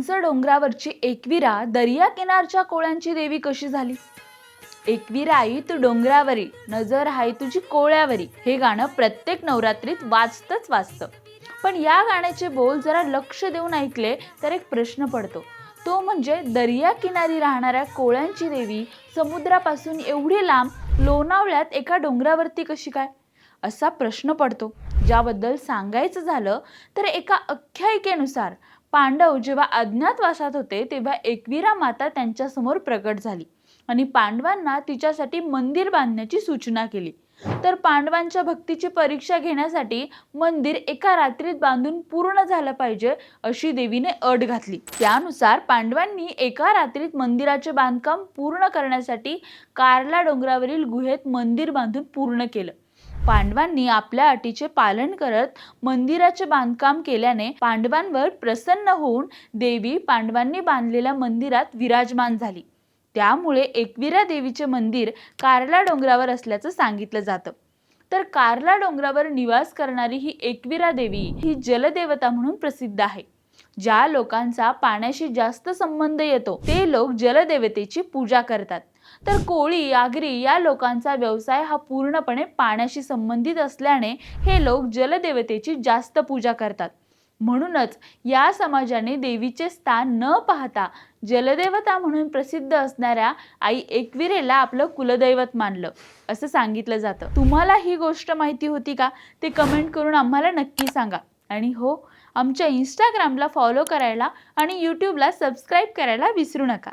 उंच डोंगरावरची एकविरा दर्या किनारच्या कोळ्यांची देवी कशी झाली? एकविरा आई तू डोंगरावरी नजर हाय तुझी कोळ्यावरी. हे गाणं प्रत्येक नवरात्रीत वाचतच वाचतं पण या गाण्याचे बोल जरा लक्ष देऊन ऐकले तर एक प्रश्न पडतो. तो म्हणजे दर्या किनारी राहणाऱ्या कोळ्यांची देवी समुद्रापासून एवढी लांब लोणावळ्यात एका डोंगरावरती कशी काय? असा प्रश्न पडतो. ज्याबद्दल सांगायचं झालं तर एका आख्यायिकेनुसार पांडव जेव्हा अज्ञातवासात होते तेव्हा एकविरा माता त्यांच्यासमोर प्रकट झाली आणि पांडवांना तिच्यासाठी मंदिर बांधण्याची सूचना केली. तर पांडवांच्या भक्तीची परीक्षा घेण्यासाठी मंदिर एका रात्रीत बांधून पूर्ण झालं पाहिजे अशी देवीने अट घातली. त्यानुसार पांडवांनी एका रात्रीत मंदिराचे बांधकाम पूर्ण करण्यासाठी कार्ला डोंगरावरील गुहेत मंदिर बांधून पूर्ण केलं. पांडवांनी आपल्या अटीचे पालन करत मंदिराचे बांधकाम केल्याने पांडवांवर प्रसन्न होऊन देवी पांडवांनी बांधलेल्या मंदिरात विराजमान झाली. त्यामुळे एकविरा देवीचे मंदिर कार्ला डोंगरावर असल्याचं सांगितलं जातं. तर कार्ला डोंगरावर निवास करणारी ही एकविरा देवी ही जलदेवता म्हणून प्रसिद्ध आहे. ज्या लोकांचा पाण्याशी जास्त संबंध येतो ते लोक जलदेवतेची पूजा करतात. तर कोळी आगरी या लोकांचा व्यवसाय हा पूर्णपणे पाण्याशी संबंधित असल्याने हे लोक जलदेवतेची जास्त पूजा करतात. म्हणूनच या समाजाने देवीचे स्थान न पाहता जलदेवता म्हणून प्रसिद्ध असणाऱ्या आई एकविरेला आपलं कुलदैवत मानलं असं सांगितलं जातं. तुम्हाला ही गोष्ट माहिती होती का? ते कमेंट करून आम्हाला नक्की सांगा. आणि हो आमच्या इंस्टाग्रामला फॉलो करायला आणि यूट्यूबला सबस्क्राईब करायला विसरू नका.